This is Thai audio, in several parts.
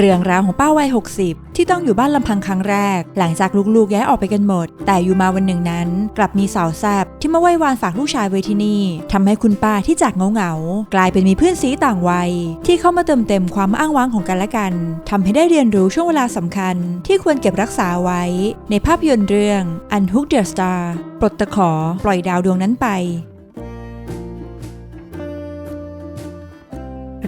เรื่องราวของป้าวัย 60 ที่ต้องอยู่บ้านลำพังครั้งแรก หลังจากลูกๆย้ายออกไปกันหมด แต่อยู่มาวันหนึ่งนั้น กลับมีสาวแซบที่มาไหว้วานฝากลูกชายไว้ที่นี่ทำให้คุณป้าที่จากเหงาๆกลายเป็นมีเพื่อนสีต่างวัย ที่เข้ามาเติมเต็มความอ้างว้างของกันและกันทำให้ได้เรียนรู้ช่วงเวลาสำคัญ ที่ควรเก็บรักษาไว้ ในภาพยนตร์เรื่อง Unhook the Star ปลดตะขอปล่อยดาวดวงนั้นไป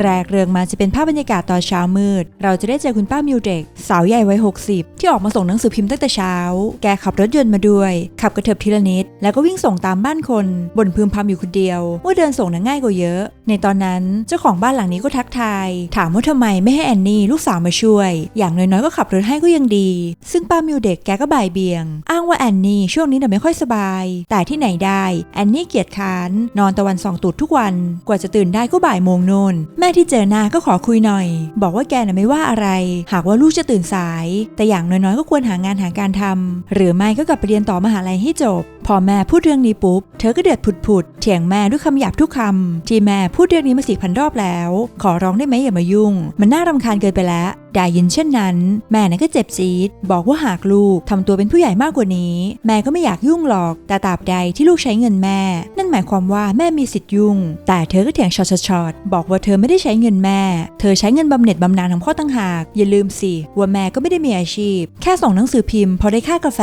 แรกเรื่องมาจะเป็นภาพบรรยากาศตอนเช้ามืด เราจะได้เจอคุณป้ามิวเด็ก สาวใหญ่วัย 60 ที่ออกมาส่งหนังสือพิมพ์ตั้งแต่เช้า แกขับรถยนต์มาด้วย ขับกระเถิบทีละนิด แล้วก็วิ่งส่งตามบ้านคนบนพึมพำอยู่คนเดียว ว่าเดินส่งน่ะง่ายกว่าเยอะ ในตอนนั้นเจ้าของบ้านหลังนี้ก็ทักทาย ถามว่าทำไมไม่ให้แอนนี่ลูกสาวมาช่วย อย่างน้อยๆก็ขับรถให้ก็ยังดี ซึ่งป้ามิวเด็กแกก็บ่ายเบียง อ้างว่าแอนนี่ช่วงนี้น่ะไม่ค่อยสบาย แต่ที่ไหนได้แอนนี่เกียจค้านนอนตะวันส่องตูดทุกวัน กว่าจะตื่นได้ก็บ่ายโมงโน่นแม่ที่เจอหน้าก็ขอคุยหน่อย บอกว่าแกน่ะไม่ว่าอะไร หากว่าลูกจะตื่นสาย แต่อย่างน้อยๆ ก็ควรหางานหาการทำหรือไม่ก็กลับไปเรียนต่อมหาลัยให้จบ พอแม่พูดเรื่องนี้ปุ๊บ เธอก็เดือดผุดๆเถียงแม่ด้วยคำหยาบทุกคำที่แม่พูดเรื่องนี้มาสี่พันรอบแล้ว ขอร้องได้ไหมอย่ามายุ่ง มันน่ารำคาญเกินไปแล้ว ได้ยินเช่นนั้น แม่นก็เจ็บจี๊ดบอกว่าหากลูกทำตัวเป็นผู้ใหญ่มากกว่านี้ แม่ก็ไม่อยากยุ่งหรอกแต่ตราบใดที่ลูกใช้เงินแม่ นั่นหมายความว่าแม่มีสิทธิ์ยุ่ง แต่เธอก็เถียงช็อตๆๆบอกว่าเธอไม่ได้ใช้เงินแม่ เธอใช้เงินบำเหน็จบำนาญของพ่อตั้งหาก อย่าลืมสิว่าแม่ก็ไม่ได้มีอาชีพ แค่ส่งหนังสือพิมพ์พอได้ค่ากาแฟ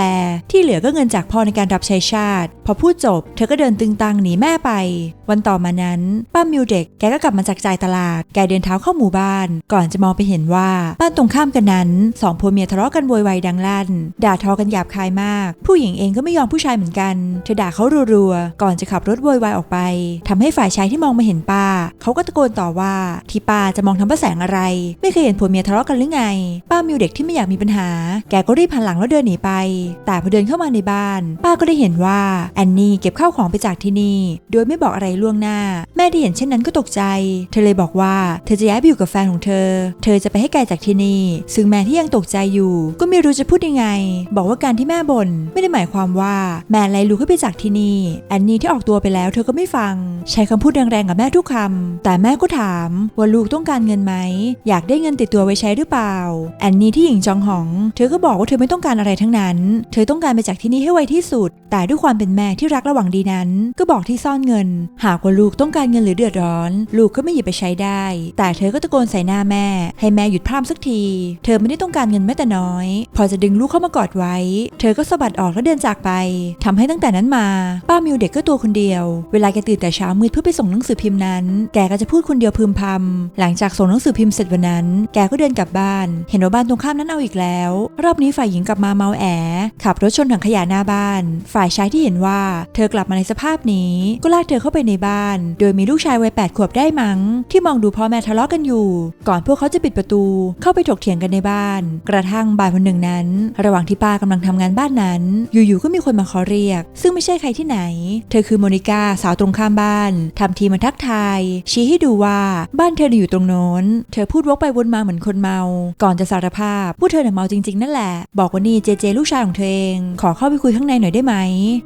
ที่เหลือก็เงินจากพ่อในการรับใช้ชาติ พอพูดจบ เธอก็เดินตึงตังหนีแม่ไป วันต่อมานั้นป้ามิวเด็กแกก็กลับมาจากจ่ายตลาด แกเดินเท้าเข้าหมู่บ้าน ก่อนจะมองไปเห็นว่าบ้านตรงข้ามกันนั้นสองผัวเมียทะเลาะกันโวยวายดังลั่น ด่าทอกันหยาบคายมาก ผู้หญิงเองก็ไม่ยอมผู้ชายเหมือนกัน เธอด่าเขารัวๆ ก่อนจะขับรถโวยวายออกไปทำให้ฝ่ายชายที่มองมาเห็นป้า เขาก็ตะโกนต่อว่า ที่ป้าจะมองทำพระแสงอะไร ไม่เคยเห็นผัวเมียทะเลาะกันหรือไง ป้ามิวเด็กที่ไม่อยากมีปัญหา แกก็รีบหันหลังแล้วเดินหนีไป แต่พอเดินเข้ามาในบ้าน ป้าก็ได้เห็นว่าแอนนี่เก็บข้าวของไปจากที่นี่ โดยไม่บอกอะไรล่วงหน้า แม่ที่เห็นเช่นนั้นก็ตกใจ เธอเลยบอกว่าเธอจะย้ายไปอยู่กับแฟนของเธอ เธอจะไปให้ไกลจากที่นี่ ซึ่งแม่ที่ยังตกใจอยู่ ก็ไม่รู้จะพูดยังไง บอกว่าการที่แม่บ่นไม่ได้หมายความว่าแม่ไล่ลูกให้ไปจากที่นี่แอนนี่ที่ออกตัวไปแล้วเธอก็ไม่ฟัง ใช้คำพูดแรงๆกับแม่ทุกคำแต่แม่ก็ถามว่าลูกต้องการเงินไหมอยากได้เงินติดตัวไว้ใช้หรือเปล่าแอนนี่ที่หญิงจองหอง เธอก็บอกว่าเธอไม่ต้องการอะไรทั้งนั้น เธอต้องการไปจากที่นี่ให้ไวที่สุด แต่ด้วยความเป็นแม่ที่รักและหวังดีนั้น ก็บอกที่ซ่อนเงิน หากว่าลูกต้องการเงินหรือเดือดร้อน ลูกก็ไม่หยิบไปใช้ได้ แต่เธอก็ตะโกนใส่หน้าแม่ ให้แม่หยุดพร่ำสักที เธอไม่ได้ต้องการเงินแม้แต่น้อย พอจะดึงลูกเข้ามากอดไว้ เธอก็สะบัดออกแล้วเดินจากไปทำให้ตั้งแต่นั้นมา ป้ามิวเด็กก็ตัวคนเดียว เวลาแกตื่นแต่เช้ามืดเพื่อไปส่งหนังสือพิมพ์นั้น แกก็จะพูดคนเดียวพึมพำหลังจากส่งหนังสือพิมพ์เสร็จวันนั้น แกก็เดินกลับบ้าน เห็นว่าบ้านตรงข้ามนั้นเอาอีกแล้ว รอบนี้ฝ่ายหญิงกลับมาเมาแอ ขับรถชนถังขยะหน้าบ้าน ฝ่ายชายที่เห็นว่า เธอกลับมาในสภาพนี้ ก็ลากเธอเข้าไปในบ้าน โดยมีลูกชายวัยแปดขวบได้มั้ง ที่มองดูพ่อแม่ทะเลาะกันอยู่ ก่อนพวกเขาจะปิดประตูเข้าไปถกเถียงกันในบ้าน กระทั่งบ่ายวันหนึ่งนั้น ระหว่างที่ป้ากำลังทำงานบ้านนั้น อยู่ๆก็มีคนมาขอเรียก ซึ่งไม่ใช่ใครที่ไหน เธอคือโมนิกาสาวตรงข้ามบ้านทำทีมาทักทาย ชี้ให้ดูว่าบ้านเธออยู่ตรงโน้น เธอพูดวกไปวนมาเหมือนคนเมา ก่อนจะสารภาพผู้เธอเนี่ยเมาจริง ๆ นั่นแหละ บอกว่านี่เจเจลูกชายของเธอเอง ขอเข้าไปคุยข้างในหน่อยได้ไหม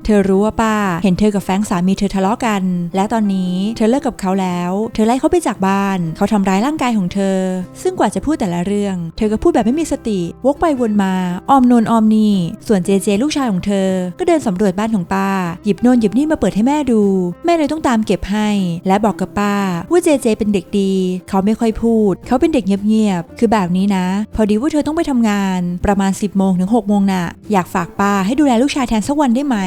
เธอรู้ว่าป้า เห็นเธอกับแฟงสามีเธอทะเลาะกัน และตอนนี้เธอเลิกกับเขาแล้ว เธอไล่เขาไปจากบ้าน เขาทำร้ายร่างกายของเธอ ซึ่งกว่าจะพูดแต่ละเรื่อง เธอก็พูดแบบไม่มีสติ วกไปวนมาอ้อมโนนอ้อมนี่ ส่วนเจเจลูกชายของเธอ ก็เดินสำรวจบ้านของป้า หยิบโนนหยิบนี่มาเปิดให้แม่ดู แม่เลยต้องตามเก็บให้ และบอกกับป้า ว่าเจเจเป็นเด็กดี เขาไม่ค่อยพูด เขาเป็นเด็กเงียบๆ คือแบบนี้นะ พอดีว่าเธอต้องไปทำงาน ประมาณ 10โมงถึง6โมงน่ะ อยากฝากป้าให้ดูแลลูกชายแทนสักวันได้ไหม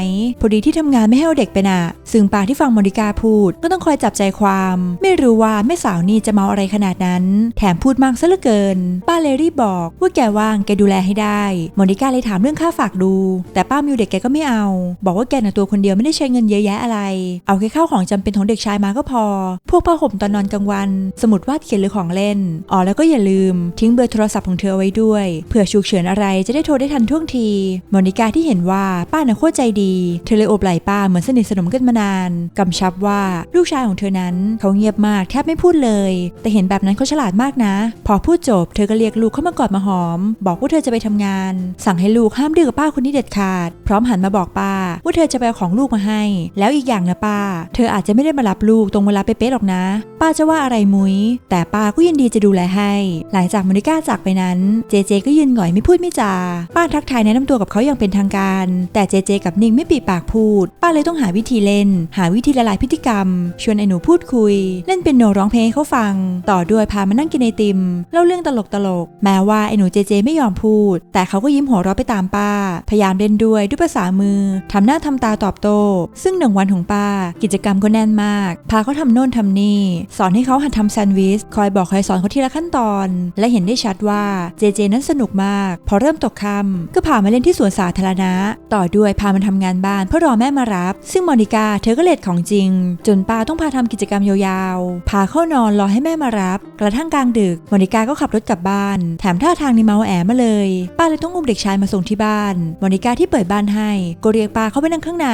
พอดีที่ทำงานไม่ให้เอาเด็กไปน่ะ ซึ่งป้าที่ฟังโมนิกาพูด ก็ต้องคอยจับใจความ ไม่รู้ว่าแม่สาวนี่จะเมาอะไรขนาดนั้น แถมพูดมากซะเหลือเกินป้าเลรีบบอกว่าแกว่างแกดูแลให้ได้โมนิกาเลยถามเรื่องค่าฝากดู แต่ป้ามิวเด็กแกก็ไม่เอา บอกว่าแกน่ะตัวคนเดียวไม่ได้ใช้เงินเยอะแยะอะไร เอาแค่ข้าวของจำเป็นของเด็กชายมาก็พอ พวกผ้าห่มตอนนอนกลางวัน สมุดวาดเขียนหรือของเล่น อ๋อแล้วก็อย่าลืมทิ้งเบอร์โทรศัพท์ของเธอไว้ด้วยเผื่อฉุกเฉินอะไรจะได้โทรได้ทันท่วงทีโมนิกาที่เห็นว่าป้าน่ะโคตรใจดีเธอเลยโอบไหล่ป้าเหมือนสนิทสนมกันมานานกำชับว่าลูกชายของเธอนั้นเขาเงียบมากแทบไม่พูดเลย แต่เห็นแบบนั้นเขาฉลาดมากนะ พอพูดจบเธอก็เรียกลูกเข้ามากอดมาหอม บอกว่าเธอจะไปทำงาน สั่งให้ลูกห้ามดื้อกับป้าคนนี้เด็ดขาด พร้อมหันมาบอกป้า ว่าเธอจะไปเอาของลูกมาให้ แล้วอีกอย่างนะป้า เธออาจจะไม่ได้มารับลูกตรงเวลาเป๊ะๆหรอกนะ ป้าจะว่าอะไรมุ้ย แต่ป้าก็ยินดีจะดูแลให้ หลังจากโมนิก้าจากไปนั้น เจเจก็ยืนหงอยไม่พูดไม่จา ป้าทักทายแนะนำตัวกับเขาอย่างเป็นทางการ แต่เจเจกับนิงไม่ปีปากพูด ป้าเลยต้องหาวิธีเล่น หาวิธีละลายพฤติกรรม ชวนไอ้หนูพูดคุย เล่นเป็นโนร้องเพลงให้เขาฟัง ต่อด้วยพามานั่งกินไอติม เล่าเรื่องตลกตลก แม้ว่าไอ้หนูเจเจไม่ยอมพูด แต่เขาก็ยิ้มหัวเราะไปตามป้า พยายามเล่นด้วยด้วยภาษามือ ทำหน้าทำตาตอบโต้ ซึ่งหนึ่งวันของป้า กิจกรรมก็แน่นมาก พาเขาทำโน่นทำนี่ สอนให้เขาหัดทำแซนด์วิช คอยบอกคอยสอนเขาทีละขั้นตอน และเห็นได้ชัดว่าเจเจนั้นสนุกมาก พอเริ่มตกค่ำก็พามาเล่นที่สวนสาธารณะ ต่อด้วยพามันทำงานบ้านเพื่อรอแม่มารับ ซึ่งมอนิกาเธอก็เลดของจริง จนป้าต้องพาทำกิจกรรมยาวๆ พาเข้านอนรอให้แม่มารับ กระทั่งกลางดึกมอนิกาก็ขับรถกลับบ้าน แถมท่าทางในเมาแอมาเลย ป้าเลยต้องอุ้มเด็กชายมาส่งที่บ้านมอนิกาที่เปิดบ้านให้ ก็เรียกป้าเข้าไปนั่งข้างใน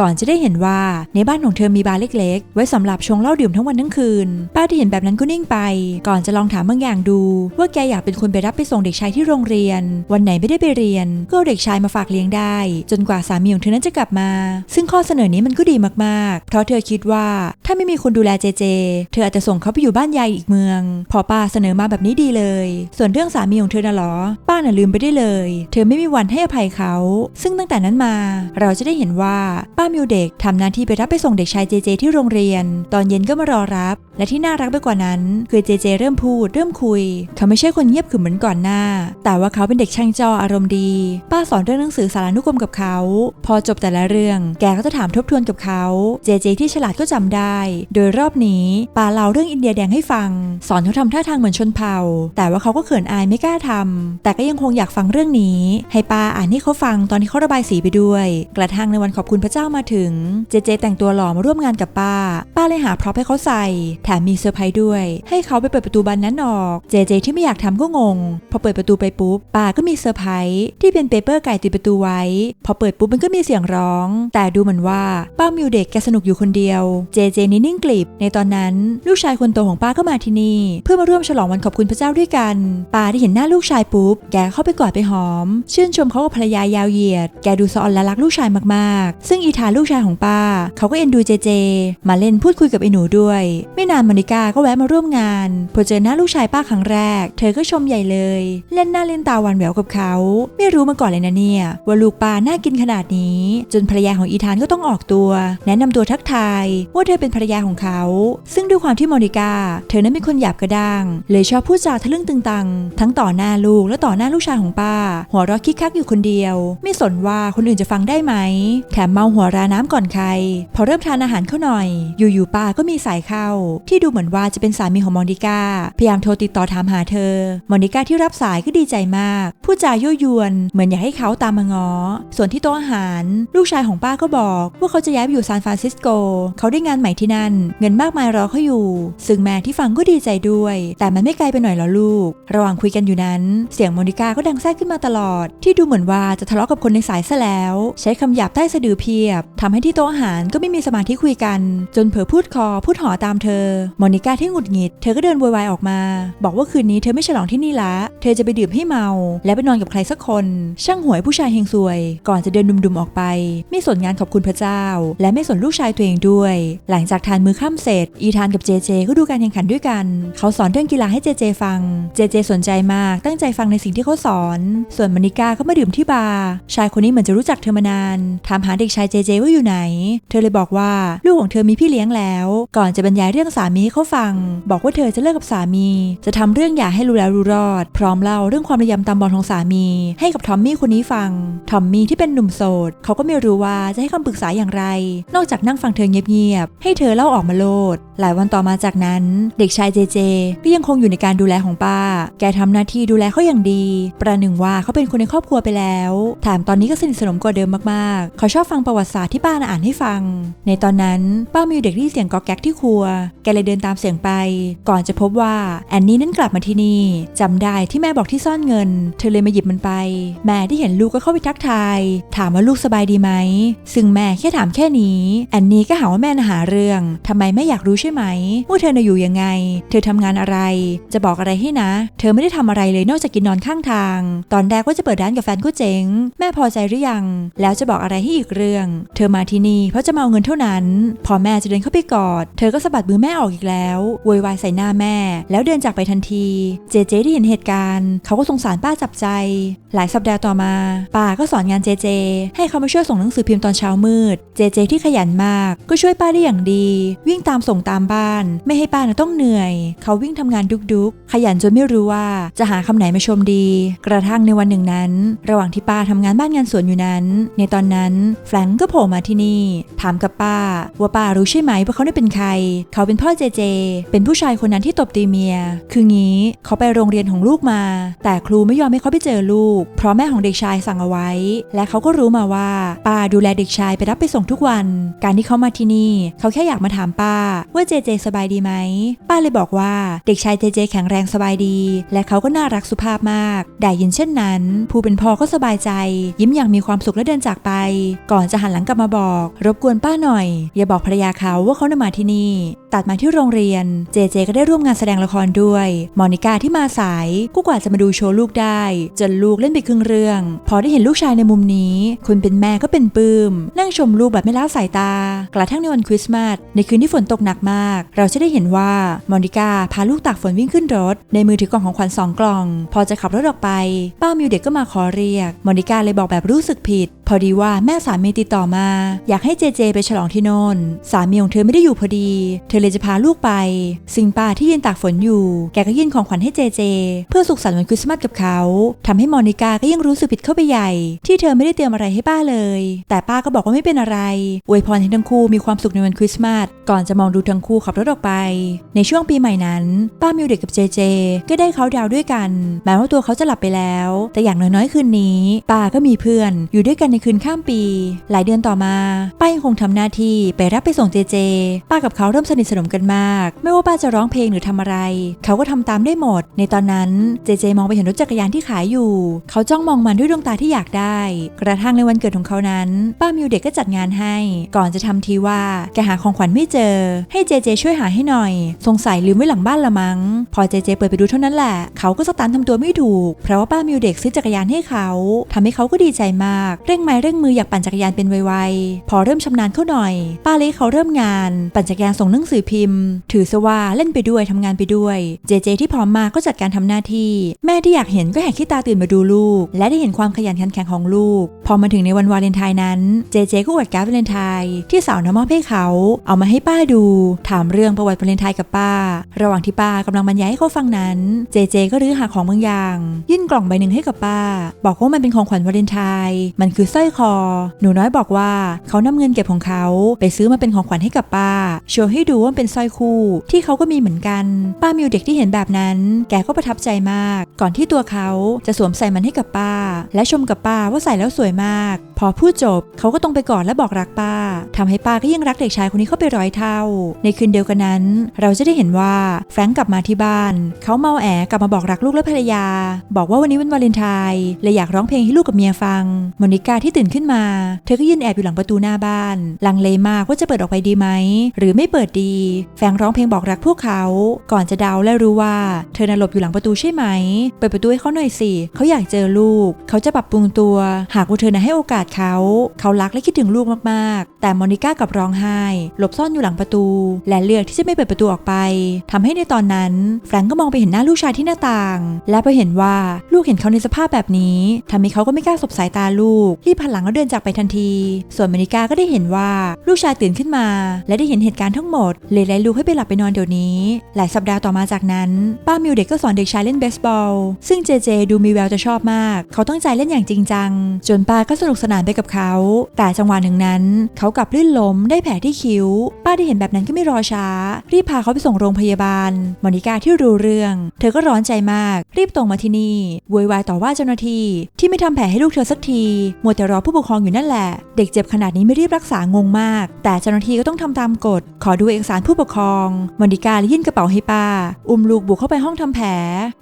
ก่อนจะได้เห็นว่าในบ้านของเธอมีบาร์เล็กๆ ไว้สำหรับชงเหล้าดื่มทั้งวันทั้งคืน ป้าที่เห็นแบบนั้นก็นิ่งไป ก่อนจะลองถามบางอย่างดู ว่าแกอยากเป็นคนไปรับไปส่งเด็กชายที่โรงเรียน วันไหนไม่ได้ไปเรียน ก็เอาเด็กชายมาฝากเลี้ยงได้ จนกว่าสามีของเธอนั้นจะกลับมา ซึ่งข้อเสนอนี้มันก็ดีมากๆ เพราะเธอคิดว่าถ้าไม่มีคนดูแลเจเจ เธออาจจะส่งเขาไปอยู่บ้านยายอีกเมือง พอป้าเสนอมาแบบนี้ดีเลยส่วนเรื่องสามีของเธอน่ะหรอ ป้าน่ะลืมไปได้เลย เธอไม่มีวันให้อภัยเขา ซึ่งตั้งแต่นั้นมา เราจะได้เห็นว่าป้ามิวเด็กทำหน้าที่ไปรับไปส่งเด็กชายเจเจที่โรงเรียน ตอนเย็นก็มารอรับและที่น่ารักไปกว่านั้น คือเจเจเริ่มพูดเริ่มคุย เขาไม่ใช่คนเงียบขรึมเหมือนก่อนหน้า แต่ว่าเขาเป็นเด็กช่างจออารมณ์ดี ป้าสอนเรื่องหนังสือสารานุกรมกับเขา พอจบแต่ละเรื่อง แกก็จะถามทบทวนกับเขาเจเจที่ฉลาดก็จำได้ โดยรอบนี้ป้าเล่าเรื่องอินเดียแดงให้ฟัง สอนเขาทำท่าทางเหมือนชนเผ่า แต่ว่าเขาก็เขินอายไม่กล้าทำแต่ก็ยังคงอยากฟังเรื่องนี้ ให้ป้าอ่านให้เขาฟังตอนที่เขาระบายสีไปด้วย กระทั่งในวันขอบคุณพระเจ้ามาถึง เจเจแต่งตัวหล่อมาร่วมงานกับป้า ป้าเลยหาพร็อพให้เขาใส่แถมมีเซอร์ไพรส์ด้วย ให้เขาไปเปิดประตูบานนั้นออก เจเจที่ไม่อยากทำก็งง พอเปิดประตูไปปุ๊บป้าก็มีเซอร์ไพรส์ที่เป็นเปเปอร์ไก่ติดประตูไว้ พอเปิดปุ๊บมันก็มีเสียงร้อง แต่ดูเหมือนว่าป้ามิวเด็กแกสนุกอยู่คนเดียว เจเจนี่นิ่งกลิบ ในตอนนั้นลูกชายคนโตของป้าก็มาที่นี่ เพื่อมาร่วมฉลองวันขอบคุณพระเจ้าด้วยกันป้าได้เห็นหน้าลูกชายปุ๊บแกเข้าไปกอดไปหอม ชื่นชมเขากับภรรยายาวเหยียด แกดูสออนและรักลูกชายมากๆ ซึ่งอีธานลูกชายของป้า เขาก็เอ็นดูเจเจ มาเล่นพูดคุยกับไอ้หนูด้วย ไม่นานมานิกาก็แวะมาร่วมงานพอเจอหน้าลูกชายป้าครั้งแรก เธอก็ชมใหญ่เลย เล่นหน้าเล่นตาหวานแหววกับเขา ไม่รู้มาก่อนเลยนะเนี่ย ว่าลูกป้าน่ากินขนาดนี้ จนภรรยาของอีธานก็ต้องออกตัว แนะนำตัวทักทายว่าเธอเป็นภรรยาของเขา ซึ่งด้วยความที่โมนิกา เธอนั้นเป็นคนหยาบกระด้าง เลยชอบพูดจาทะลึ่งตึงตัง ทั้งต่อหน้าลูกและต่อหน้าลูกชายของป้า หัวเราะคิกคักอยู่คนเดียว ไม่สนว่าคนอื่นจะฟังได้ไหม แถมเมาหัวราน้ำก่อนใคร พอเริ่มทานอาหารเข้าหน่อย อยู่ๆป้าก็มีสายเข้าที่ดูเหมือนว่าจะเป็นสามีของโมนิกาพยายามโทรติดต่อถามหาเธอโมนิกาที่รับสายก็ดีใจมากพูดจายั่วยวนเหมือนอยากให้เขาตามมาง้อ ส่วนที่โต๊ะอาหาร ลูกชายของป้าก็บอกว่าเขาจะย้ายไปอยู่ซานฟรานซิสโก เขาได้งานใหม่ที่นั่น เงินมากมายรอเขาอยู่ ซึ่งแม่ที่ฟังก็ดีใจด้วย แต่มันไม่ไกลไปหน่อยหรอลูก ระหว่างคุยกันอยู่นั้น เสียงโมนิกาก็ดังแทรกขึ้นมาตลอด ที่ดูเหมือนว่าจะทะเลาะกับคนในสายซะแล้ว ใช้คำหยาบใต้สะดือเพียบทำให้ที่โต๊ะอาหารก็ไม่มีสมาธิคุยกัน จนเผลอพูดคอพูดหอตามเธอโมนิกาที่หงุดหงิด เธอก็เดินวยวายออกมา บอกว่าคืนนี้เธอไม่ฉลองที่นี่ละ เธอจะไปดื่มให้เมา และไปนอนกับใครสักคน ช่างหวยผู้ชายเฮงซวย ก่อนจะเดินดุมๆออกไป ไม่สนงานขอบคุณพระเจ้า และไม่สนลูกชายตัวเองด้วย หลังจากทานมื้อค่ำเสร็จ อีธานกับเจเจก็ดูการแข่งขันด้วยกัน เขาสอนเรื่องกีฬาให้เจเจฟัง เจเจสนใจมาก ตั้งใจฟังในสิ่งที่เขาสอน ส่วนมณิกาก็มาดื่มที่บาร์ ชายคนนี้เหมือนจะรู้จักเธอมานาน ถามหาเด็กชายเจเจว่าอยู่ไหน เธอเลยบอกว่าลูกของเธอมีพี่เลี้ยงแล้ว ก่อนจะบรรยายเรื่องสาามีให้เขาฟัง บอกว่าเธอจะเลิกกับสามี จะทำเรื่องหย่าให้รู้แล้วรู้รอด พร้อมเล่าเรื่องความระยำตามบอลของสามี ให้กับทอมมี่คนนี้ฟัง ทอมมี่ที่เป็นหนุ่มโสดเขาก็ไม่รู้ว่าจะให้คำปรึกษาอย่างไร นอกจากนั่งฟังเธอเงียบๆให้เธอเล่าออกมาโลด หลายวันต่อมาจากนั้น เด็กชายเจเจก็ยังคงอยู่ในการดูแลของป้า แกทำหน้าที่ดูแลเขาอย่างดี ประหนึ่งว่าเขาเป็นคนในครอบครัวไปแล้วแถมตอนนี้ก็สนิทสนมกว่าเดิมมากๆ เขาชอบฟังประวัติศาสตร์ที่ป้าอ่านให้ฟัง ในตอนนั้นป้ามีเด็กที่เสียงกอแก๊กที่ครัว แกเลยเดินตามเสียงไป ก่อนจะพบว่าแอนนี่นั้นกลับมาที่นี่จำได้ที่แม่บอกที่ซ่อนเงิน เธอเลยมาหยิบมันไป แม่ที่เห็นลูกก็เข้าไปทักทาย ถามว่าลูกสบายดีไหม ซึ่งแม่แค่ถามแค่นี้ แอนนี่ก็หาว่าแม่น่ะหาเรื่องทำไมแม่อยากรู้ใช่ไหมว่าเธอน่ะอยู่ยังไง เธอทำงานอะไร จะบอกอะไรให้นะ เธอไม่ได้ทำอะไรเลยนอกจากกินนอนข้างทาง ตอนแรกว่าจะเปิดร้านกับแฟนก็เจ๊งแม่พอใจหรือยัง แล้วจะบอกอะไรให้อีกเรื่อง เธอมาที่นี่เพราะจะมาเอาเงินเท่านั้น พอแม่จะเดินเข้าไปกอด เธอก็สะบัดมือแม่อออกอีกแล้วโวยวายใส่หน้าแม่ แล้วเดินจากไปทันที เจเจที่เห็นเหตุการณ์ เขาก็สงสารป้าจับใจ หลายสัปดาห์ต่อมา ป้าก็สอนงานเจเจ ให้เขามาช่วยส่งหนังสือพิมพ์ตอนเช้ามืด เจเจที่ขยันมาก ก็ช่วยป้าได้อย่างดี วิ่งตามส่งตามบ้าน ไม่ให้ป้านะต้องเหนื่อย เขาวิ่งทำงานดุกๆ ขยันจนไม่รู้ว่าจะหาคำไหนมาชมดี กระทั่งในวันหนึ่งนั้น ระหว่างที่ป้าทำงานบ้านงานสวนอยู่นั้น ในตอนนั้นแฟรงก์ก็โผล่มาที่นี่ ถามกับป้าว่าป้ารู้ใช่ไหมว่าเขาได้เป็นใคร เขาเป็นพ่อเจเจ เป็นผู้ชายคนนั้นที่ตบตีเมีย คืองี้เขาไปโรงเรียนของลูกมา แต่ครูไม่ยอมให้เขาไปเจอลูก เพราะแม่ของเด็กชายสั่งเอาไว้ และเขาก็รู้มาว่าป้าดูแลเด็กชายไปรับไปส่งทุกวัน การที่เขามาที่นี่ เขาแค่อยากมาถามป้า ว่าเจเจสบายดีไหม ป้าเลยบอกว่าเด็กชายเจเจแข็งแรงสบายดี และเขาก็น่ารักสุภาพมาก ได้ยินเช่นนั้น ผู้เป็นพ่อก็สบายใจ ยิ้มอย่างมีความสุขและเดินจากไป ก่อนจะหันหลังกลับมาบอก รบกวนป้าหน่อย อย่าบอกภรรยาเขาว่าเขาได้มาที่นี่ ตัดมาที่โรงเรียน เจเจก็ได้ร่วมงานแสดงละครด้วย มอนิกาที่มาสายก็กว่าจะมาดูโชว์ลูกได้ จนลูกเล่นไปครึ่งเรื่อง พอได้เห็นลูกชายในมุมนี้ คนเป็นแม่ก็เป็นปื้ม นั่งชมลูกแบบไม่ละสายตา กระทั่งในวันคริสต์มาสในคืนที่ฝนตกหนักมาก เราจะได้เห็นว่ามอนิกาพาลูกตากฝนวิ่งขึ้นรถ ในมือถือกล่องของขวัญสองกล่อง พอจะขับรถออกไป ป้ามิวเด็กก็มาขอเรียก มอนิกาเลยบอกแบบรู้สึกผิด พอดีว่าแม่สามีติดต่อมา อยากให้เจเจไปฉลองที่โน่นสามีของเธอไม่ได้อยู่พอดี เธอเลยจะพาลูกไปซึ่งป้าที่ยืนตากฝนอยู่ แกก็ยื่นของขวัญให้เจเจ เพื่อสุขสันต์วันคริสต์มาสกับเขาทำให้มอนิกาก็ยิ่งรู้สึกผิดเข้าไปใหญ่ ที่เธอไม่ได้เตรียมอะไรให้ป้าเลย แต่ป้าก็บอกว่าไม่เป็นอะไร อวยพรให้ทั้งคู่มีความสุขในวันคริสต์มาส ก่อนจะมองดูทั้งคู่ขับรถออกไป ในช่วงปีใหม่นั้น ป้ามิวเด็กกับเจเจ ก็ได้เขาน์ดาวด้วยกัน แม้ว่าตัวเขาจะหลับไปแล้ว แต่อย่างน้อยๆคืนนี้ ป้าก็มีเพื่อน อยู่ด้วยกันในคืนข้ามปี หลายเดือนต่อมา ป้ายังคงทำหน้าที่ไปรับไปส่งเจเจ ป้ากับเขาเริ่มสนิทสนมกันมาก ไม่ว่าป้าจะร้องเพลงหรือทำอะไร เขาก็ทำตามได้หมด ในตอนนั้นเจเจมองไปเห็นรถจักรยานที่ขายอยู่ เขาจ้องมองมันด้วยดวงตาที่อยากได้ กระทั่งในวันเกิดของเขานั้น ป้ามิวเด็กก็จัดงานให้ ก่อนจะทำทีว่าแกหาของขวัญไม่เจอ ให้เจเจช่วยหาให้หน่อย สงสัยลืมไว้หลังบ้านละมัง้ง พอเจเจเปิดไปดูเท่านั้นแหละ เขาก็สตันทำตัวไม่ถูก เพราะว่าป้ามิวเด็กซื้อจักรยานให้เขาทำให้เขาก็ดีใจมาก เร่งไม้เร่งมืออยากปั่นจักรยานเป็นไวๆพอเริ่มชำนาญเข้าหน่อย ป้าเลยให้เขาเริ่มงาน ปั่นจักรยานส่งหนังสือพิมพ์ ถือซะว่าเล่นไปด้วยทำงานไปด้วย เจเจที่พร้อมมาก็จัดการทำหน้าที่ แม่ที่อยากเห็นก็แหกขี้ตาตื่นมาดูลูก และได้เห็นความขยันขันแข็งของลูก พอมาถึงในวันวาเลนไทน์นั้น เจเจก็อวดการ์ดวาเลนไทน์ที่สาวนำมอบให้เขา เอามาให้ป้าดู ถามเรื่องประวัติวาเลนไทน์กับป้า ระหว่างที่ป้ากำลังบรรยายให้เขาฟังนั้น เจเจก็รื้อหาของบางอย่าง ยื่นกล่องใบหนึ่งให้กับป้า บอกว่ามันเป็นของขวัญวาเลนไทน์มันคือสร้อยคอ หนูน้อยบอกว่าเขานำเงินเก็บของเขาไปซื้อมาเป็นของขวัญให้กับป้าโชว์ให้ดูว่าเป็นสร้อยคู่ ที่เขาก็มีเหมือนกัน ป้ามิวเด็กที่เห็นแบบนั้น แกก็ประทับใจมาก ก่อนที่ตัวเขาจะสวมใส่มันให้กับป้า และชมกับป้าว่าใส่แล้วสวยมาก พอพูดจบเขาก็ต้องไปกอดและบอกรักป้าทำให้ป้าก็ยิ่งรักเด็กชายคนนี้เข้าไปร้อยเท่า ในคืนเดียวกันนั้น เราจะได้เห็นว่าแฟรงก์กลับมาที่บ้าน เขาเมาแอกลับมาบอกรักลูกและภรรยา บอกว่าวันนี้วันวาเลนไทน์เลยอยากร้องเพลงให้ลูกกับเมียฟังมอนิกาที่ตื่นขึ้นมา เธอก็ยืนแอบอยู่หลังประตูหน้าบ้าน ลังเลมากว่าจะเปิดออกไปดีไหม หรือไม่เปิดดีแฟงร้องเพลงบอกรักพวกเขา ก่อนจะเดาและรู้ว่า เธอน่ะหลบอยู่หลังประตูใช่ไหม เปิดประตูให้เขาหน่อยสิ เขาอยากเจอลูก เขาจะปรับปรุงตัว หากว่าเธอน่ะให้โอกาสเขา เขารักและคิดถึงลูกมากๆ แต่มอนิก้ากลับร้องไห้ หลบซ่อนอยู่หลังประตู และเลือกที่จะไม่เปิดประตูออกไปทำให้ในตอนนั้น แฟรงก์ก็มองไปเห็นหน้าลูกชายที่หน้าต่าง และพอเห็นว่าลูกเห็นเขาในสภาพแบบนี้ทำให้เขาก็ไม่กล้าสบสายตาลูกรีบหันหลังแล้วเดินจากไปทันที ส่วนมอนิก้าก็ได้เห็นว่าลูกชายตื่นขึ้นมา และได้เห็นเหตุการณ์ทั้งหมดเลยไล่ลูกให้ไปหลับไปนอนเดี๋ยวนี้ หลายสัปดาห์ต่อมาจากนั้น ป้ามิวเด็กก็สอนเด็กชายเล่นเบสบอล ซึ่งเจเจดูมีแววจะชอบมาก เขาตั้งใจเล่นอย่างจริงจัง จนป้าก็สนุกสนานไปกับเขา แต่จังหวะหนึ่งนั้น เขากลับลื่นล้มได้แผลที่คิ้ว ป้าได้เห็นแบบนั้นก็ไม่รอช้า รีบพาเขาไปส่งโรงพยาบาลมอนิกาที่รู้เรื่อง เธอก็ร้อนใจมาก รีบตรงมาที่นี่โวยวายต่อว่าเจ้าหน้าที่ ที่ไม่ทำแผลให้ลูกเธอสักทีมัวแต่รอผู้ปกครองอยู่นั่นแหละ เด็กเจ็บขนาดนี้ไม่รีบรักษางงมาก แต่เจ้าหน้าที่ก็ต้องทำตามกฎ ขอดูเอกสารผู้ปกครองมอนิกาเลยยื่นกระเป๋าให้ป้า อุ้มลูกบุกเข้าไปห้องทำแผล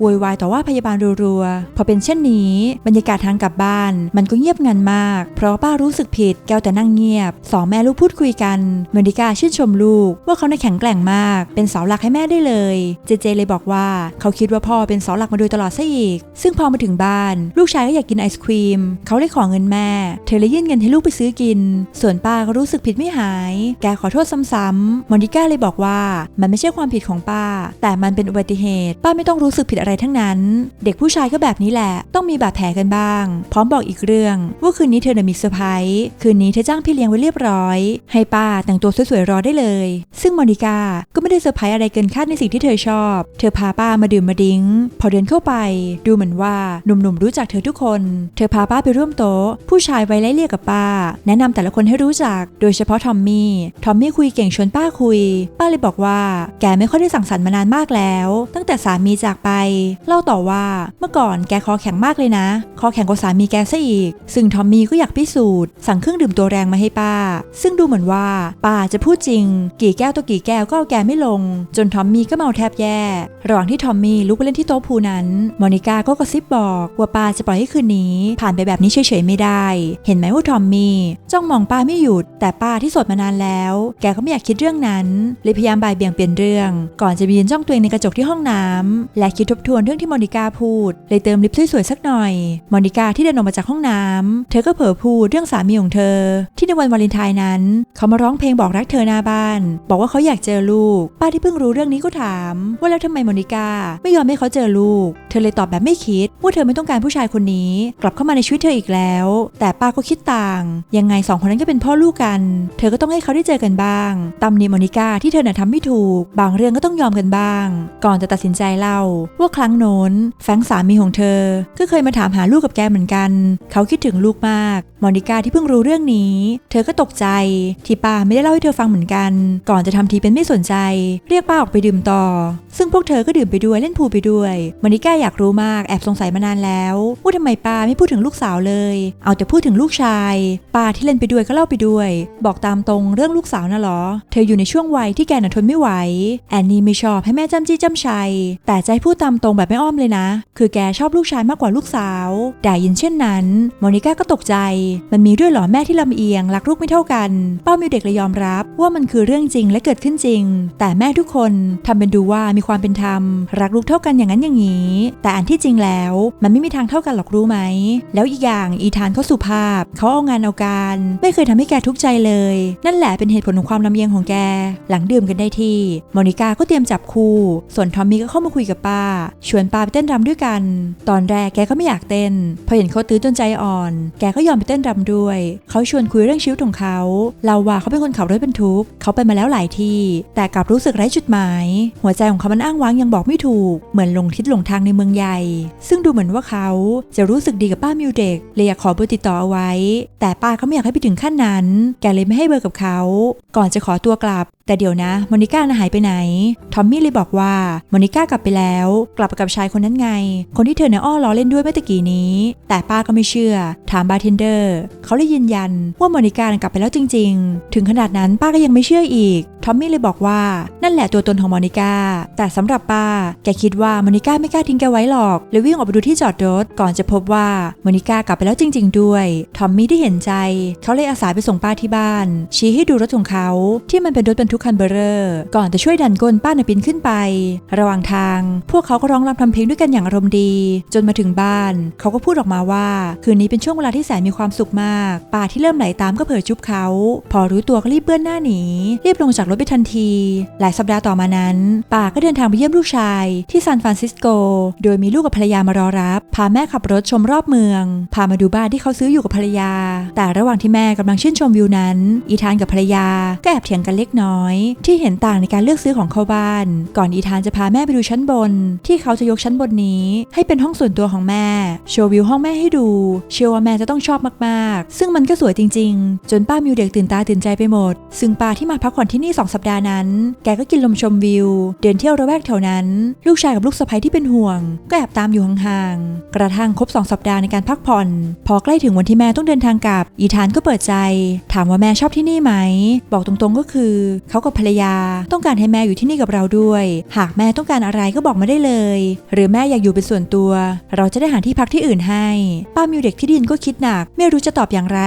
โวยวายต่อว่าพยาบาลรัวๆ พอเป็นเช่นนี้บรรยากาศทางกลับบ้าน มันก็เงียบงันมาก เพราะป้ารู้สึกผิด แก้วแต่นั่งเงียบ สองแม่ลูกพูดคุยกันมอนิกาชื่นชมลูก ว่าเขาในแข็งแกร่งมาก เป็นเสาหลักให้แม่ได้เลย เจเจเลยบอกว่าเขาคิดว่าพ่อเป็นเสาหลักมาโดยตลอดซะอีก ซึ่งพอมาถึงบ้าน ลูกชายก็อยากกินไอศครีม เขาเลยขอเงินแม่ เธอเลยยื่นเงินให้ลูกไปซื้อกิน ส่วนป้าก็รู้สึกผิดไม่หาย แกขอโทษซ้ำๆมอนิก้าเลยบอกว่ามันไม่ใช่ความผิดของป้า แต่มันเป็นอุบัติเหตุ ป้าไม่ต้องรู้สึกผิดอะไรทั้งนั้น เด็กผู้ชายก็แบบนี้แหละ ต้องมีบาดแผลกันบ้าง พร้อมบอกอีกเรื่อง ว่าคืนนี้เธอน่ะมีเซอร์ไพรส์คืนนี้เธอจ้างพี่เลี้ยงไว้เรียบร้อย ให้ป้าแต่งตัวสวยๆรอได้เลย ซึ่งมอนิก้าก็ไม่ได้เซอร์ไพรส์อะไรเกินคาดในสิ่งที่เธอชอบ เธอพาป้ามาดื่มมาดิ้ง พอเดินเข้าไป ดูเหมือนว่าหนุ่มๆรู้จักเธอทุกคน เธอพาป้าไปร่วมโต๊ะผู้ชายไว้ไล่เรียกกับป้า แนะนำแต่ละคนให้รู้จัก โดยเฉพาะทอมมี่ ทอมมี่คุยเก่งชวนป้าคุยป้าเลยบอกว่า แกไม่ค่อยได้สั่งสรรค์มานานมากแล้ว ตั้งแต่สามีจากไป เล่าต่อว่าเมื่อก่อนแกคอแข็งมากเลยนะ คอแข็งกว่าสามีแกซะอีก ซึ่งทอมมี่ก็อยากพิสูจน์สั่งเครื่องดื่มตัวแรงมาให้ป้า ซึ่งดูเหมือนว่าป้าจะพูดจริง กี่แก้วต่อกี่แก้วก็เอาแกไม่ลง จนทอมมี่ก็เมาแทบแย่ ระหว่างที่ทอมมี่ลุกไปเล่นที่โต๊ะพูนั้น มอนิกาก็กระซิบบอกว่าป้าจะปล่อยให้คืนนี้ ผ่านไปแบบนี้เฉยๆไม่ได้ เห็นไหมว่าทอมมี่จ้องมองป้าไม่หยุด แต่ป้าที่โสดมานานแล้ว แกก็ไม่อยากคิดเรื่องนั้นเลยพยายามบ่ายเบี่ยงเปลี่ยนเรื่อง ก่อนจะยืนจ้องตัวเองในกระจกที่ห้องน้ำและคิดทบทวนเรื่องที่มอนิกาพูด เลยเติมลิปสวยๆสักหน่อย มอนิกาที่เดินออกมาจากห้องน้ำเธอก็เผลอพูดเรื่องสามีของเธอ ที่ในวันวาเลนไทน์นั้น เขามาร้องเพลงบอกรักเธอหน้าบ้าน บอกว่าเขาอยากเจอลูก ป้าที่เพิ่งรู้เรื่องนี้ก็ถาม ว่าแล้วทำไมมอนิกาไม่ยอมให้เขาเจอลูก เธอเลยตอบแบบไม่คิดว่าเธอไม่ต้องการผู้ชายคนนี้ กลับเข้ามาในชีวิตเธออีกแล้ว แต่ป้าก็คิดต่าง ยังไงสองคนนั้นก็เป็นพ่อลูกกัน เธอก็ต้องให้เขาได้เจอกันบ้างตำหนิมอนิกาที่เธอน่ะทำไม่ถูก บางเรื่องก็ต้องยอมกันบ้าง ก่อนจะตัดสินใจเล่าว่าครั้งโน้น แฟงสามีของเธอ ก็เคยมาถามหาลูกกับแกเหมือนกัน เขาคิดถึงลูกมาก มอนิกาที่เพิ่งรู้เรื่องนี้ เธอก็ตกใจ ที่ป้าไม่ได้เล่าให้เธอฟังเหมือนกัน ก่อนจะทำทีเป็นไม่สนใจ เรียกป้าออกไปดื่มต่อ ซึ่งพวกเธอก็ดื่มไปด้วยเล่นพูไปด้วยมอนิกาอยากรู้มากแอบสงสัยมานานแล้วว่าทำไมป้าไม่พูดถึงลูกสาวเลย เอาแต่พูดถึงลูกชายป้าที่เล่นไปด้วยก็เล่าไปด้วย บอกตามตรงเรื่องลูกสาวน่ะเหรอ เธออยู่ในช่วงวัยที่แกน่ะทนไม่ไหว แอนนี่ไม่ชอบให้แม่จำจี้จำชัย แต่ใจพูดตามตรงแบบไม่อ้อมเลยนะ คือแกชอบลูกชายมากกว่าลูกสาว แต่ยินเช่นนั้นมอนิก้าก็ตกใจ มันมีด้วยหรอแม่ที่ลำเอียง รักลูกไม่เท่ากัน เป้ามิวเด็กเลยยอมรับ ว่ามันคือเรื่องจริงและเกิดขึ้นจริง แต่แม่ทุกคนทำเป็นดูว่ามีความเป็นธรรม รักลูกเท่ากันอย่างนั้นอย่างนี้ แต่อันที่จริงแล้วมันไม่มีทางเท่ากันหรอกรู้ไหม แล้วอีกอย่างอีธานเขาสุภาพเขาเอางานเอาการ ไม่เคยทำให้แกทุกข์ใจเลย นั่นแหละเป็นเหตุผลของความลำเอียงของแก หลังดื่มกันได้ที่มอนิกาก็เตรียมจับคู่ ส่วนทอมมี่ก็เข้ามาคุยกับป้า ชวนป้าไปเต้นรำด้วยกัน ตอนแรกแกก็ไม่อยากเต้น พอเห็นเขาตื้อจนใจอ่อน แกก็ยอมไปเต้นรำด้วย เขาชวนคุยเรื่องชีวิตของเขาเราว่าเขาเป็นคนขับรถบรรทุก เขาไปมาแล้วหลายที่ แต่กลับรู้สึกไร้จุดหมาย หัวใจของเขามันอ้างว้างยังบอกไม่ถูก เหมือนหลงทิศหลงทางในเมืองใหญ่ ซึ่งดูเหมือนว่าเขาจะรู้สึกดีกับป้ามิวเด็กเลยอยากขอเบอร์ติดต่อเอาไว้ แต่ป้าเขาไม่อยากให้ไปถึงขั้นนั้น แกเลยไม่ให้เบอร์กับเขา ก่อนจะขอตัวกลับ แต่เดี๋ยวนะมอนิก้าน่ะหายไปไหน ทอมมี่เลยบอกว่ามอนิก้ากลับไปแล้ว กลับไปกับชายคนนั้นไง คนที่เธอเนี่ยอ้อล้อเล่นด้วยเมื่อตะกี้นี้ แต่ป้าก็ไม่เชื่อ ถามบาร์เทนเดอร์ เขาเลยยืนยันว่ามอนิก้ากลับไปแล้วจริง ๆ ถึงขนาดนั้นป้าก็ยังไม่เชื่ออีก ทอมมี่เลยบอกว่านั่นแหละตัวตนของมอนิก้า แต่สำหรับป้า แกคิดว่ามอนิก้าไม่กล้าทิ้งแกไว้หรอก เลยวิ่งออกไปดูที่จอดรถ ก่อนจะพบว่ามอนิก้ากลับไปแล้วจริง ๆ ด้วย ทอมมี่ที่เห็นใจ เขาเลยอาสาไปส่งป้าที่บ้าน ชี้ให้ดูรถของเขาที่มันเป็นรถบรรทุกคันเบอร์เรอก่อนจะช่วยดันก้นป้าในปีนขึ้นไป ระหว่างทาง พวกเขาก็ร้องรำทำเพลงด้วยกันอย่างอารมณ์ดี จนมาถึงบ้าน เขาก็พูดออกมาว่า คืนนี้เป็นช่วงเวลาที่แสนมีความสุขมากป้าที่เริ่มไหลตามก็เผยจุบเขา พอรู้ตัวก็รีบเบื้อนหน้าหนีรีบลงจากรถไปทันที หลายสัปดาห์ต่อมานั้นป้าก็เดินทางไปเยี่ยมลูกชาย ที่ซานฟรานซิสโก โดยมีลูกกับภรรยามารอรับ พาแม่ขับรถชมรอบเมือง พามาดูบ้านที่เขาซื้ออยู่กับภรรยา แต่ระหว่างที่แม่กำลังชื่นชมวิวนั้น อีธานกับภรรยาก็แอบเถียงกันเล็กน้อน้อยที่เห็นต่างในการเลือกซื้อของเขาบ้าน ก่อนอีธานจะพาแม่ไปดูชั้นบน ที่เขาจะยกชั้นบนนี้ ให้เป็นห้องส่วนตัวของแม่ โชว์วิวห้องแม่ให้ดู เชื่อว่าแม่จะต้องชอบมาก ๆ ซึ่งมันก็สวยจริง ๆ จนป้ามิวเด็กตื่นตาตื่นใจไปหมด ซึ่งป้าที่มาพักผ่อนที่นี่สองสัปดาห์นั้น แกก็กินลมชมวิว เดินเที่ยวระแวกแถวนั้น ลูกชายกับลูกสะใภ้ที่เป็นห่วง ก็แอบตามอยู่ห่าง ๆ กระทั่งครบสองสัปดาห์ในการพักผ่อน พอใกล้ถึงวันที่แม่ต้องเดินทางกลับ อีธานก็เปิดใจ ถามว่าแม่ชอบที่นี่ไหม บอกตรงๆก็คือเขากับภรรยา ต้องการให้แม่อยู่ที่นี่กับเราด้วย หากแม่ต้องการอะไรก็บอกมาได้เลย หรือแม่อยากอยู่เป็นส่วนตัว เราจะได้หาที่พักที่อื่นให้ ป้ามิวเด็กที่ดินก็คิดหนัก ไม่รู้จะตอบอย่างไร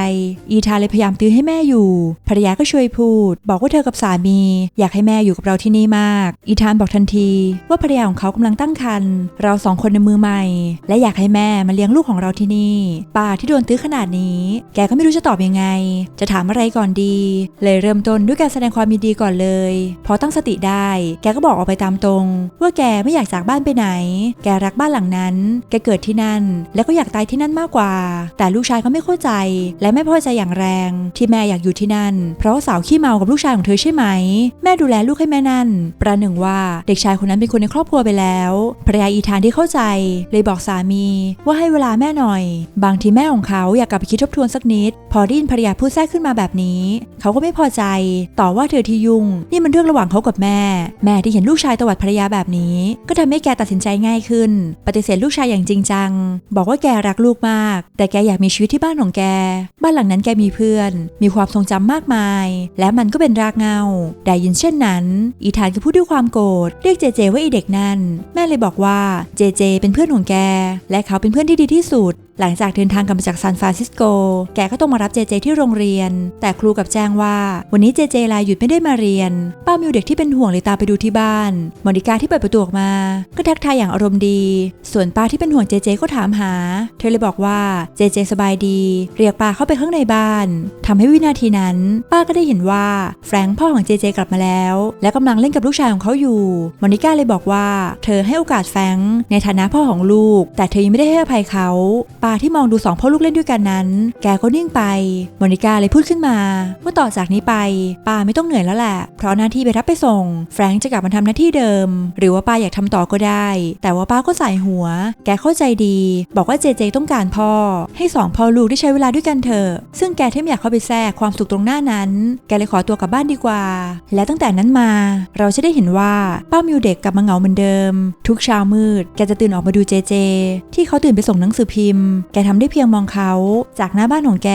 อีธานเลยพยายามตื้อให้แม่อยู่ ภรรยาก็ช่วยพูด บอกว่าเธอกับสามี อยากให้แม่อยู่กับเราที่นี่มาก อีธานบอกทันที ว่าภรรยาของเขากำลังตั้งครรภ์เราสองคนในมือใหม่ และอยากให้แม่มาเลี้ยงลูกของเราที่นี่ ป้าที่โดนตื้อขนาดนี้ แกก็ไม่รู้จะตอบยังไง จะถามอะไรก่อนดี เลยเริ่มต้นด้วยการแสดงความยินดีก่อนเลยพอตั้งสติได้ แกก็บอกออกไปตามตรง ว่าแกไม่อยากจากบ้านไปไหน แกรักบ้านหลังนั้น แกเกิดที่นั่น แล้วก็อยากตายที่นั่นมากกว่า แต่ลูกชายเขาไม่เข้าใจ และไม่พอใจอย่างแรง ที่แม่อยากอยู่ที่นั่น เพราะสาวขี้เมากับลูกชายของเธอใช่ไหม แม่ดูแลลูกให้แม่นั่น ประหนึ่งว่าเด็กชายคนนั้นเป็นคนในครอบครัวไปแล้วภรรยาอีธานที่เข้าใจ เลยบอกสามี ว่าให้เวลาแม่หน่อย บางทีแม่ของเขาอยากกลับไปคิดทบทวนสักนิด พอได้ยินภรรยาพูดแทรกขึ้นมาแบบนี้ เขาก็ไม่พอใจ ต่อว่าเธอที่ยุ่งนี่มันเรื่องระหว่างเขากับแม่ แม่ที่เห็นลูกชายตวัดภรรยาแบบนี้ ก็ทำให้แกตัดสินใจง่ายขึ้น ปฏิเสธลูกชายอย่างจริงจัง บอกว่าแกรักลูกมาก แต่แกอยากมีชีวิตที่บ้านของแก บ้านหลังนั้นแกมีเพื่อน มีความทรงจำมากมาย และมันก็เป็นรากเงา ได้ยินเช่นนั้น อีธานก็พูดด้วยความโกรธ เรียกเจเจว่าไอเด็กนั่น แม่เลยบอกว่าเจเจ เป็นเพื่อนของแก และเขาเป็นเพื่อนที่ดีที่สุดหลังจากเดินทางกลับมาจากซานฟรานซิสโก แกก็ต้องมารับเจเจที่โรงเรียน แต่ครูกับแจ้งว่า วันนี้เจเจลาหยุดไม่ได้มาเรียนป้ามิวเด็กที่เป็นห่วงเลยตามไปดูที่บ้าน มอนิกาที่เปิดประตูออกมา ก็ทักทายอย่างอารมณ์ดี ส่วนป้าที่เป็นห่วงเจเจก็ถามหา เธอเลยบอกว่าเจเจสบายดี เรียกป้าเข้าไปข้างในบ้านทำให้วินาทีนั้น ป้าก็ได้เห็นว่าแฟรงค์พ่อของเจเจกลับมาแล้ว และกำลังเล่นกับลูกชายของเขาอยู่ มอนิกาเลยบอกว่า เธอให้โอกาสแฟรงค์ในฐานะพ่อของลูก แต่เธอยังไม่ได้ให้อภัยเขา ป้าที่มองดูสองพ่อลูกเล่นด้วยกันนั้น แกก็นิ่งไป มอนิกาเลยพูดขึ้นมาว่าต่อจากนี้ไปป้าไม่ต้องเหนื่อยแล้วแหละเพราะหน้าที่ไปรับไปส่ง แฟรงค์จะกลับมาทำหน้าที่เดิม หรือว่าป้าอยากทำต่อก็ได้ แต่ว่าป้าก็ใส่หัว แกเข้าใจดี บอกว่าเจเจต้องการพ่อ ให้สองพ่อลูกได้ใช้เวลาด้วยกันเถอะ ซึ่งแกแทบไม่อยากเข้าไปแทรกความสุขตรงหน้านั้น แกเลยขอตัวกลับบ้านดีกว่า และตั้งแต่นั้นมา เราจะได้เห็นว่าป้ามิวเด็กกลับมาเหงาเหมือนเดิม ทุกเช้ามืด แกจะตื่นออกมาดูเจเจ ที่เขาตื่นไปส่งหนังสือพิมพ์ แกทำได้เพียงมองเขา จากหน้าบ้านของแก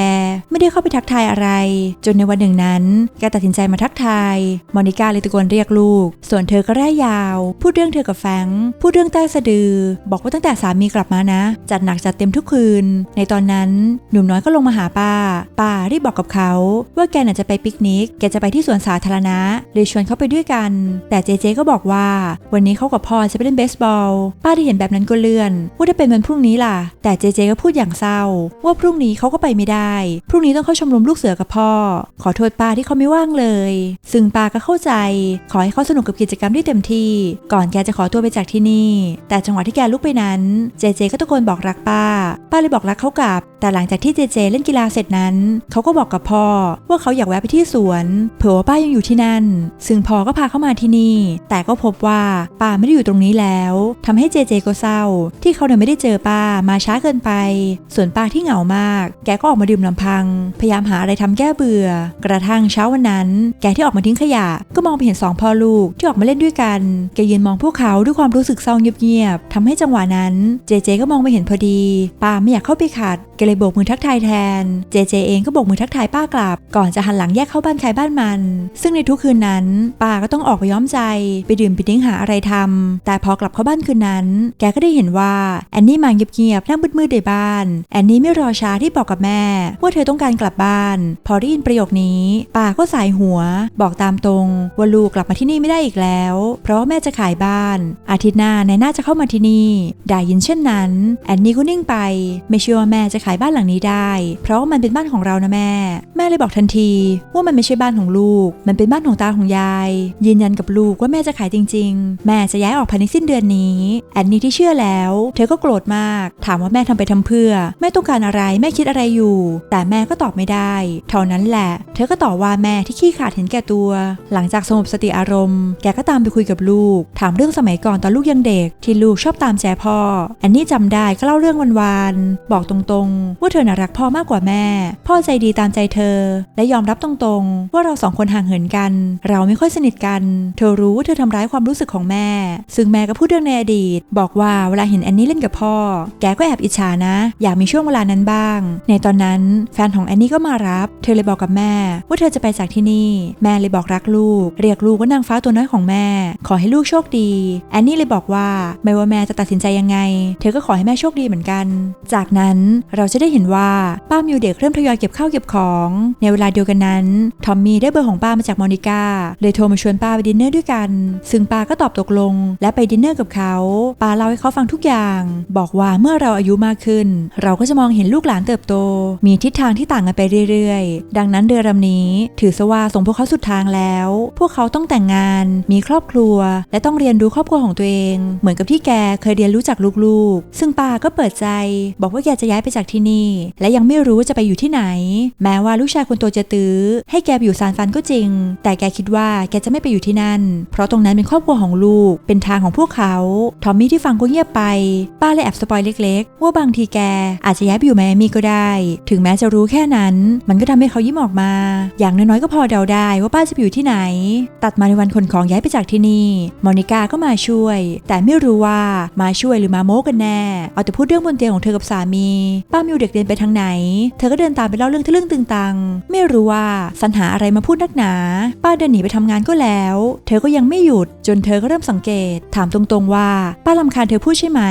ไม่ได้เข้าไปทักทายอะไร จนในวันหนึ่งนั้น แกตัดสินใจมาทักทายมอนิกาเลยตะโกนเรียกลูก ส่วนเธอก็ร่ยาว พูดเรื่องเธอกับแฟงพูดเรื่องใต้สะดือ บอกว่าตั้งแต่สามีกลับมานะ จัดหนักจัดเต็มทุกคืน ในตอนนั้นหนุ่มน้อยก็ลงมาหาป้า ป้ารีบบอกกับเขา ว่าแกน่ะจะไปปิกนิก แกจะไปที่สวนสาธารณะเลยชวนเขาไปด้วยกัน แต่เจเจก็บอกว่า วันนี้เขากับพ่อจะไปเล่นเบสบอล ป้าที่เห็นแบบนั้นก็เลื่อนว่าถ้าเป็นวันพรุ่งนี้ล่ะ แต่เจเจก็พูดอย่างเศร้า ว่าพรุ่งนี้เขาก็ไปไม่ได้ พรุ่งนี้ต้องเข้าชมรมลูกเสือกับพ่อ ขอโทษป้าที่เขาไม่ว่างเลย ซึ่งปาก็เข้าใจ ขอให้เขาสนุกกับกิจกรรมที่เต็มที่ ก่อนแกจะขอตัวไปจากที่นี่ แต่จังหวะที่แกลุกไปนั้น เจเจก็ตะโกนบอกรักป้า ป้าเลยบอกรักเขากลับ แต่หลังจากที่เจเจเล่นกีฬาเสร็จนั้น เขาก็บอกกับพ่อ ว่าเขาอยากแวะไปที่สวน เผื่อว่าป้ายังอยู่ที่นั่น ซึ่งพ่อก็พาเข้ามาที่นี่ แต่ก็พบว่าป้าไม่ได้อยู่ตรงนี้แล้วทำให้เจเจก็เศร้า ที่เขาเนี่ยไม่ได้เจอป้ามาช้าเกินไป ส่วนป้าที่เหงามาก แกก็ออกมาดื่มลำพัง พยายามหาอะไรทำแก้เบื่อ กระทั่งเช้าวันนั้น แกที่ออกมาทิ้งขยะก็มองไปเห็นสองพ่อลูกที่ออกมาเล่นด้วยกัน แกยืนมองพวกเขาด้วยความรู้สึกเศร้าเงียบๆทำให้จังหวะนั้นเจเจก็มองไปเห็นพอดีป้าไม่อยากเข้าไปขัดแกเลยโบกมือทักทายแทน เจเจเองก็โบกมือทักทายป้ากลับ ก่อนจะหันหลังแยกเข้าบ้านใครบ้านมัน ซึ่งในทุกคืนนั้นป้าก็ต้องออกไปย้อมใจไปดื่มไปดิ้งหาอะไรทำแต่พอกลับเข้าบ้านคืนนั้น แกก็ได้เห็นว่าแอนนี่มาเงียบๆนั่งมืดๆในบ้าน แอนนี่ไม่รอช้าที่บอกกับแม่ ว่าเธอต้องการกลับบ้าน พอได้ยินประโยคนี้ป้าก็สายหัว บอกตามตรงว่าลูกกลับมาที่นี่ไม่ได้อีกแล้ว เพราะว่าแม่จะขายบ้าน อาทิตย์หน้านายน่าจะเข้ามาที่นี่ได้ยินเช่นนั้นแอนนี่ก็นิ่งไป ไม่เชื่อว่าแม่จะขายบ้านหลังนี้ได้ เพราะว่ามันเป็นบ้านของเรานะแม่ แม่เลยบอกทันทีว่ามันไม่ใช่บ้านของลูก มันเป็นบ้านของตาของยาย ยืนยันกับลูกว่าแม่จะขายจริง ๆ แม่จะย้ายออกภายในสิ้นเดือนนี้แอนนี่ที่เชื่อแล้ว เธอก็โกรธมาก ถามว่าแม่ทำไปทำเพื่อ แม่ต้องการอะไรแม่คิดอะไรอยู่ แต่แม่ก็ตอบไม่ได้ เท่านั้นแหละ เธอก็ต่อว่าแม่ที่ขี้ขาดเห็นแก่ตัวหลังจากสงบสติอารมณ์ แกก็ตามไปคุยกับลูก ถามเรื่องสมัยก่อนตอนลูกยังเด็ก ที่ลูกชอบตามแจพ่อ แอนนี่จำได้ก็เล่าเรื่องวันๆ บอกตรงๆ ว่าเธอน่ารักพ่อมากกว่าแม่ พ่อใจดีตามใจเธอ และยอมรับตรงๆ ว่าเราสองคนห่างเหินกัน เราไม่ค่อยสนิทกัน เธอรู้ว่าเธอทำร้ายความรู้สึกของแม่ ซึ่งแม่ก็พูดเรื่องในอดีต บอกว่าเวลาเห็นแอนนี่เล่นกับพ่อ แกก็แอบอิจฉานะ อยากมีช่วงเวลานั้นบ้าง ในตอนนั้นแฟนของแอนนี่ก็มารับ เธอเลยบอกกับแม่ ว่าเธอจะไปจากที่นี่ แม่เลยบอกรักลูก เรียกลูกว่านางฟ้าตัวน้อยของแม่ ขอให้ลูกโชคดี แอนนี่เลยบอกว่าไม่ว่าแม่จะตัดสินใจยังไง เธอก็ขอให้แม่โชคดีเหมือนกัน จากนั้นเราจะได้เห็นว่าป้ามิวเด็กเริ่มทยอยเก็บข้าวเก็บของ ในเวลาเดียวกันนั้น ทอมมี่ได้เบอร์ของป้ามาจากมอนิกาเลยโทรมาชวนป้าไปดินเนอร์ด้วยกัน ซึ่งป้าก็ตอบตกลง และไปดินเนอร์กับเขา ป้าเล่าให้เขาฟังทุกอย่าง บอกว่าเมื่อเราอายุมากขึ้น เราก็จะมองเห็นลูกหลานเติบโต มีทิศทางที่ต่างกันไปเรื่อยๆ ดังนั้นเรือลำนี้ ถือซะว่าส่งพวกเขาสุดทางแล้วพวกเขาต้องแต่งงาน มีครอบครัว และต้องเรียนรู้ครอบครัวของตัวเอง เหมือนกับที่แกเคยเรียนรู้จากลูกๆ ซึ่งป้าก็เปิดใจ บอกว่าแกจะย้ายไปจากที่นี่ และยังไม่รู้ว่าจะไปอยู่ที่ไหน แม้ว่าลูกชายคนโตจะตื้อ ให้แกไปอยู่ซานฟานก็จริง แต่แกคิดว่าแกจะไม่ไปอยู่ที่นั่น เพราะตรงนั้นเป็นครอบครัวของลูก เป็นทางของพวกเขา ทอมมี่ที่ฟังก็เงียบไป ป้าเลยแอบสปอยเล็ก ๆ ว่าบางทีแกอาจจะย้ายไปอยู่ไมอามี่ก็ได้ ถึงแม้จะรู้แค่นั้น มันก็ทำให้เขายิ้มออกมา อย่างน้อยๆก็พอเดาได้ว่าป้าจะไปอยู่ที่ไหน ตัดมาในวันขนของย้ายไปจากที่นี่ มอนิกาก็มาช่วย แต่ไม่รู้ว่ามาช่วยหรือมาโม้กันแน่ เอาแต่พูดเรื่องบนเตียงของเธอกับสามี ป้ามิวเด็กเดินไปทางไหน เธอก็เดินตามไปเล่าเรื่องทะลึ่งตึงตัง ไม่รู้ว่าสรรหาอะไรมาพูดนักหนา ป้าเดินหนีไปทำงานก็แล้ว เธอก็ยังไม่หยุด จนเธอก็เริ่มสังเกต ถามตรงๆว่า ป้าลำคาญเธอพูดใช่ไหม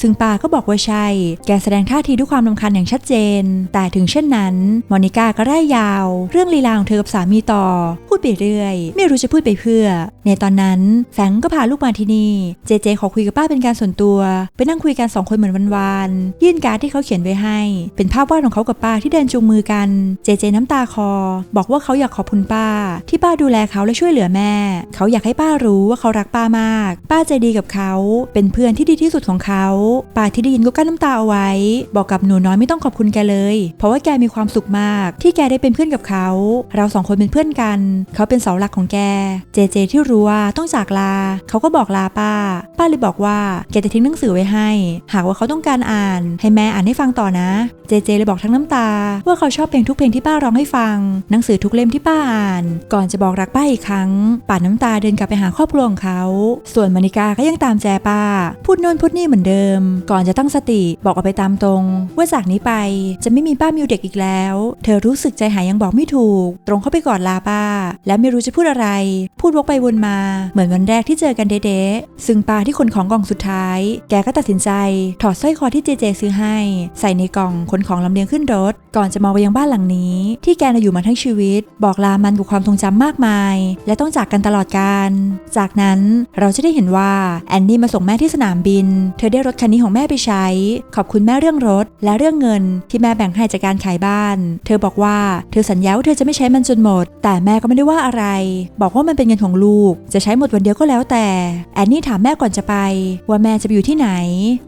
ซึ่งป้าก็บอกว่าใช่ แกแสดงท่าทีด้วยความลำคาญอย่างชัดเจน แต่ถึงเช่นนั้น มอนิกาก็ไล่ยาว เรื่องลีลาของเธอกับสามีต่อ พูดไปเรื่อยไม่รู้จะพูดไปเพื่อ ในตอนนั้นแฟงก็พาลูกมาที่นี่ เจเจขอคุยกับป้าเป็นการส่วนตัว ไปนั่งคุยกันสองคนเหมือนวันวานๆ ยื่นการ์ดที่เขาเขียนไว้ให้ เป็นภาพวาดของเขากับป้าที่เดินจูงมือกัน เจเจน้ำตาคอ บอกว่าเขาอยากขอบคุณป้า ที่ป้าดูแลเขาและช่วยเหลือแม่ เขาอยากให้ป้ารู้ว่าเขารักป้ามาก ป้าใจดีกับเขา เป็นเพื่อนที่ดีที่สุดของเขา ป้าที่ได้ยินก็กั้นน้ำตาเอาไว้ บอกกับหนูน้อยไม่ต้องขอบคุณแกเลย เพราะว่าแกมีความสุขมาก ที่แกได้เป็นเพื่อนกับเขา เราสองคนเป็นเพื่อนกัน เขาเป็นเสาหลักของแก เจเจที่รู้ว่าต้องจากลา เขาก็บอกลาป้า ป้าเลยบอกว่าแกจะทิ้งหนังสือไว้ให้ หากว่าเขาต้องการอ่าน ให้แม่อ่านให้ฟังต่อนะ เจเจเลยบอกทั้งน้ำตา ว่าเขาชอบเพลงทุกเพลงที่ป้าร้องให้ฟัง หนังสือทุกเล่มที่ป้าอ่าน ก่อนจะบอกรักป้าอีกครั้ง ป่าน้ำตาเดินกลับไปหาครอบครัวของเขา ส่วนมณิกาก็ยังตามแจป้า พูดโน่นพูดนี่เหมือนเดิม ก่อนจะตั้งสติบอกออกไปตามตรง ว่าจากนี้ไปจะไม่มีป้ามิวเด็กอีกแล้ว เธอรู้สึกใจหายยังบอกไม่ถูก ตรงเข้าไปกอดลาป้า และและไม่รู้จะพูดอะไร พูดวกไปวนมา เหมือนวันแรกที่เจอกันเด๊ะๆซึ่งปาที่ขนของกล่องสุดท้าย แกก็ตัดสินใจ ถอดสร้อยคอที่เจเจซื้อให้ ใส่ในกล่องขนของลำเลียงขึ้นรถ ก่อนจะมองไปยังบ้านหลังนี้ ที่แกน่ะอยู่มาทั้งชีวิต บอกลามันกับความทรงจำมากมาย และต้องจากกันตลอดกาลจากนั้นเราจะได้เห็นว่าแอนนี่มาส่งแม่ที่สนามบิน เธอได้รถคันนี้ของแม่ไปใช้ ขอบคุณแม่เรื่องรถ และเรื่องเงินที่แม่แบ่งให้จากการขายบ้าน เธอบอกว่าเธอสัญญาว่าเธอจะไม่ใช้มันจนหมด แต่แม่ก็ไม่ได้ว่าอะไร บอกว่ามันเป็นเงินของลูก จะใช้หมดวันเดียวก็แล้วแต่ แอนนี่ถามแม่ก่อนจะไป ว่าแม่จะไปอยู่ที่ไหน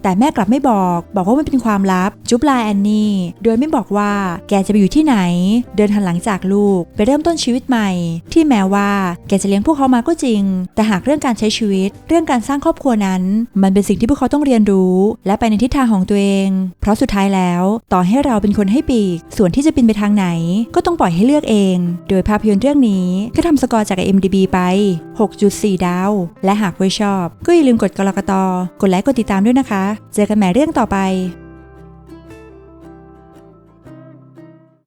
แต่แม่กลับไม่บอก บอกว่ามันเป็นความลับ จุ๊บลาแอนนี่ โดยไม่บอกว่าแกจะไปอยู่ที่ไหน เดินหันหลังจากลูก ไปเริ่มต้นชีวิตใหม่ ที่แม้ว่าแกจะเลี้ยงพวกเขามาก็จริง แต่หากเรื่องการใช้ชีวิต เรื่องการสร้างครอบครัวนั้น มันเป็นสิ่งที่พวกเขาต้องเรียนรู้ และไปในทิศทางของตัวเอง เพราะสุดท้ายแล้วต่อให้เราเป็นคนให้ปีก ส่วนที่จะบินไปทางไหน ก็ต้องปล่อยให้เลือกเอง โดยภาพยนตร์เรื่องนี้ก็ทำสกอร์จาก IMDb ไป 6.4 ดาว และหากเพื่อชอบ ก็อย่าลืมกดกรกตกดไลค์กดติดตามด้วยนะคะ เจอกันใหม่เรื่องต่อไป